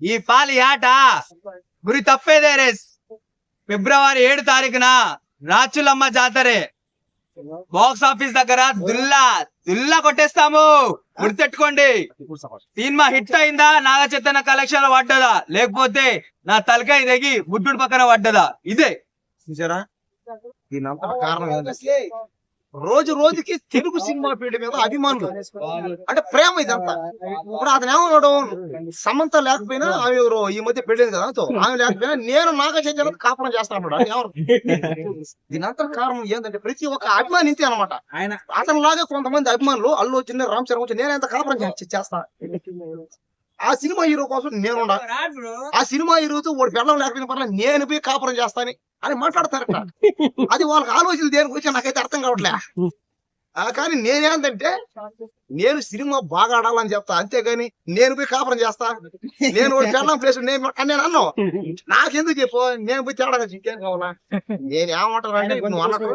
ఈ పాలి ఆట గురి తప్పేదే రేస్ ఫిబ్రవరి ఏడు తారీఖున రాచులమ్మ జాతరే. బాక్స్ ఆఫీస్ దగ్గర దుల్లా దుల్లా కొట్టేస్తాము. గుర్తెట్టుకోండి సినిమా హిట్ అయిందా? నాగ చైతన్య కలెక్షన్లో పడ్డదా? లేకపోతే నా తలకాయ తెగి బుద్ధుడి పక్కన పడ్డదా? ఇదే. చూసారా? దీని కారణం రోజు రోజుకి తెలుగు సినిమా ఫీల్డ్ మీద అభిమానులు. అంటే ప్రేమ ఇదంతా. ఇప్పుడు అతను ఏమన్నాడు సమంత లేకపోయినా ఆమె ఈ మధ్య పెళ్ళింది కదా. ఆమె లేకపోయినా నేను నాగ చైతన్య కాపురం చేస్తాను ఎవరు? దీని అంతటి కారణం ఏంటంటే ప్రతి ఒక్క అభిమాని ఇంతే అనమాట ఆయన అతను లాగా కొంతమంది అభిమానులు అల్లు చిన్న రామ్ చరణ్ వచ్చి నేను ఎంత కాపురం చే- చేస్తా? ఆ సినిమా హీరో కోసం నేను ఆ సినిమా హీరోతో వాడు పెళ్ళం లేకపోయిన పర్లేదు నేను పోయి కాపురం చేస్తాను. అని మాట్లాడతారట. అది వాళ్ళకి ఆలోచన దేని గురించి నాకైతే అర్థం కావట్లే. కానీ నేనేందంటే నేను సినిమా బాగా ఆడాలని చెప్తా. అంతేగాని నేను పోయి కాపురం చేస్తా. నేను పెళ్ళం ప్లేస్ నేను నేను అన్నావు నాకెందుకు చెప్పు? నేను పోయి తేడా కావాలా? నేను ఏమంటాను అంటే నువ్వు అన్నట్టు.